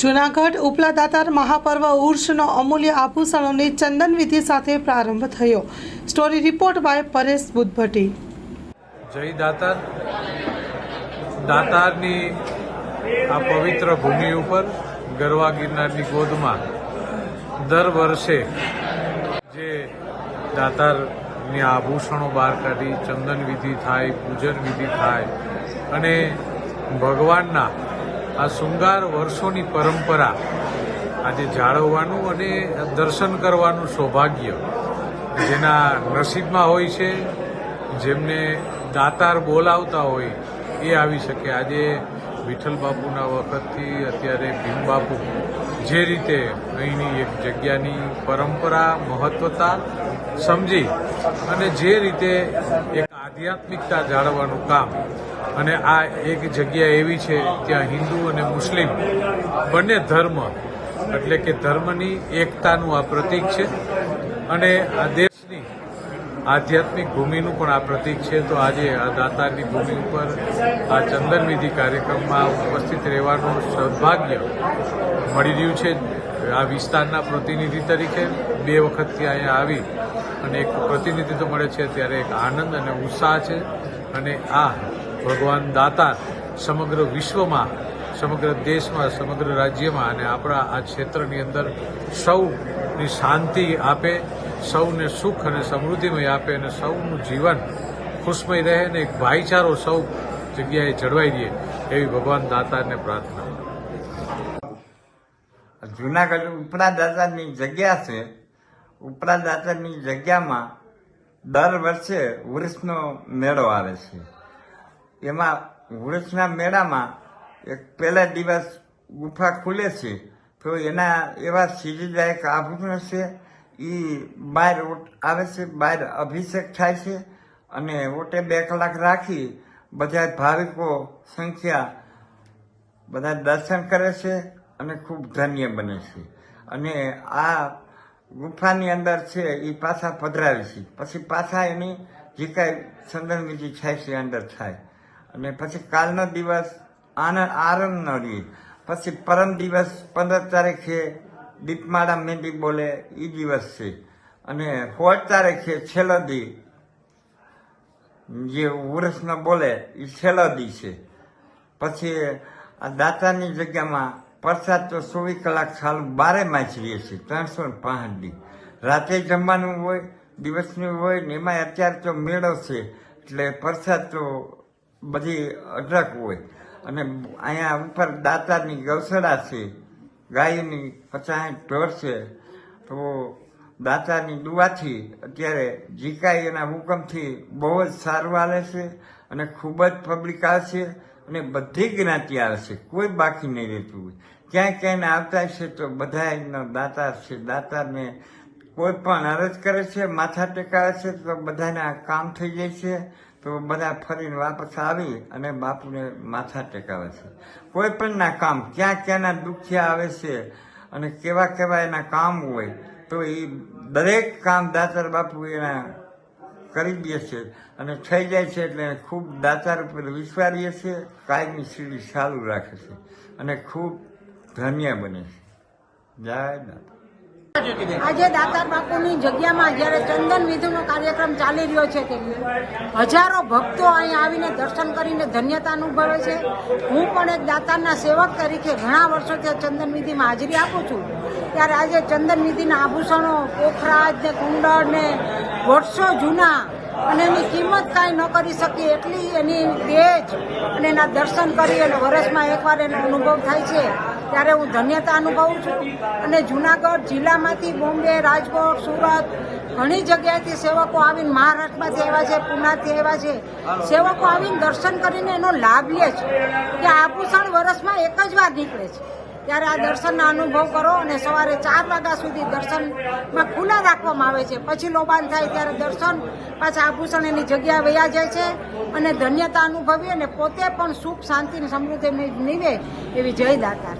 જૂનાગઢ ઉપલા દાતાર મહાપર્વ ઉર્ષનો અમૂલ્ય આભૂષણોની ચંદન વિધિ સાથે પ્રારંભ થયો. Story report by Paresh Buddhbhatti. જય દાતાર. દાતારની આ પવિત્ર ભૂમિ ઉપર ગરવા ગિરનારની ગોદમાં દર વર્ષે જે દાતારની આભૂષણો બહાર કાઢી, ચંદન વિધિ થાય, પૂજન વિધિ થાય અને ભગવાનના આ શૃંગાર વર્ષોની પરંપરા, આજે જાળવવાનું અને દર્શન કરવાનું સૌભાગ્ય જેના નસીબમાં હોય છે, જેમને દાતાર બોલાવતા હોય, એ આવી શકે. આજે વિઠ્ઠલ બાપુના વખતથી અત્યારે ભીમબાપુ જે રીતે અહીંની એક જગ્યાની પરંપરા, મહત્વતા સમજી અને જે રીતે એક આધ્યાત્મિકતા જાળવવાનું કામ અને આ એક જગ્યા એવી છે ત્યાં હિન્દુ અને મુસ્લિમ બંને ધર્મ, એટલે કે ધર્મની એકતાનું આ પ્રતીક છે. અને આ દેશની આધ્યાત્મિક ભૂમિનું પણ આ પ્રતીક છે. તો આજે આ દાતારની ભૂમિ ઉપર આ ચંદનવિધિ કાર્યક્રમમાં ઉપસ્થિત રહેવાનું સૌભાગ્ય મળી રહ્યું છે. આ વિસ્તારના પ્રતિનિધિ તરીકે બે વખતથી અહીંયા આવી અને એક પ્રતિનિધિત્વ મળે છે. ત્યારે એક આનંદ અને ઉત્સાહ છે. અને આ ભગવાન દાતાર સમગ્ર વિશ્વમાં, સમગ્ર દેશમાં, સમગ્ર રાજ્યમાં અને આપણા આ ક્ષેત્રની અંદર સૌની શાંતિ આપે, સૌને સુખ અને સમૃદ્ધિમય આપે અને સૌનું જીવન ખુશમય રહે અને એક ભાઈચારો સૌ જગ્યાએ જળવાઈ રહે એવી ભગવાન દાતાને પ્રાર્થના. જુનાગઢ ઉપરા દાતાની જગ્યા છે ઉપરા દાતાની જગ્યામાં દર વર્ષે વૃક્ષનો મેળો આવે છે. એમાં વૃક્ષના મેળામાં એક પહેલા દિવસ ગુફા ખુલે છે. તો એના એવા સીરીદાયક આભૂષણ છે. એ બહાર આવે છે બહાર અભિષેક થાય છે અને ઓટે બે કલાક રાખી બધા ભાવિકો સંખ્યા બધા દર્શન કરે છે અને ખૂબ ધન્ય બને છે. અને આ ગુફાની અંદર છે એ પાછા પધરાવે છે. પછી પાછા એની જે કાંઈ વિધિ થાય છે અંદર થાય. અને પછી કાલનો દિવસ આનંદ આનંદનો રહે પછી પરમ દિવસ પંદર તારીખે દીપમાળા મેંદી બોલે એ દિવસ છે. અને સોળ તારીખે છેલ્લો દી જે ઉરસનો બોલે એ છેલ્લો દી છે. પછી આ દાતાની જગ્યામાં પ્રસાદ તો ચોવીસ કલાક સાલ બારે માસ છીએ છીએ ત્રણસો ને પાંસઠ દી. રાતે જમવાનું હોય, દિવસનું હોય ને એમાં અત્યારે તો મેળો છે. એટલે પ્રસાદ તો બધી અઢળક હોય. અને અહીંયા ઉપર દાતાની ગૌસળા છે, ગાયની પચાસ ઢોર છે. તો દાતાની દુઆથી અત્યારે જે એના હુકમથી બહુ જ સારું આવે છે અને ખૂબ જ પબ્લિક આવશે અને બધી જ્ઞાતિ આવે છે. કોઈ બાકી નહીં રહેતું હોય. ક્યાંય ક્યાંય આવતા છે તો બધા દાતાર છે, દાતાને કોઈ પણ અરજ કરે છે, માથા ટેકાવે છે તો બધાને કામ થઈ જાય છે. તો બધા ફરીને વાપસ આવી અને બાપુને માથા ટેકાવે છે. કોઈ પણ ના કામ, ક્યાં ક્યાંના દુખ્યા આવે છે અને કેવા કેવા એના કામ હોય, તો એ દરેક કામ દાતાર બાપુ એના કરી દે છે અને થઈ જાય છે એટલે ખૂબ દાતાર ઉપર વિશ્વારીએ છે, કાયમી સીડી ચાલુ રાખે છે અને ખૂબ ધન્ય બને છે. જય દાતા આજે દાતાર બાપુની જગ્યામાં જ્યારે ચંદન વિધિનો કાર્યક્રમ ચાલી રહ્યો છે હજારો ભક્તો અહીંયા આવીને દર્શન કરીને ધન્યતા અનુભવે છે. હું પણ એક દાતારના સેવક તરીકે ઘણા વર્ષોથી ચંદન વિધિમાં હાજરી આપું છું. ત્યારે આજે ચંદન વિધિના આભૂષણો, પોખરાજ ને કુંડળ ને વર્ષો જૂના અને એની કિંમત કાંઈ ન કરી શકીએ એટલી એની તેજ અને એના દર્શન કરી અને વર્ષમાં એકવાર એનો અનુભવ થાય છે. ત્યારે હું ધન્યતા અનુભવું છું. અને જુનાગઢ જિલ્લામાંથી બોમ્બે, રાજકોટ, સુરત ઘણી જગ્યાએથી સેવકો આવીને મહારાષ્ટ્રમાંથી આવ્યા છે, પુનાથી આવ્યા છે. સેવકો આવીને દર્શન કરીને એનો લાભ લે છે કે આભૂષણ વર્ષમાં એક જ વાર નીકળે છે. ત્યારે આ દર્શનના અનુભવ કરો અને સવારે ચાર વાગ્યા સુધી દર્શનમાં ખુલ્લા રાખવામાં આવે છે. પછી લોબાન થાય ત્યારે દર્શન, પાછા આભૂષણ એની જગ્યાએ વયા જાય છે અને ધન્યતા અનુભવી અને પોતે પણ સુખ, શાંતિ અને સમૃદ્ધિ નીવે એવી જય દાતા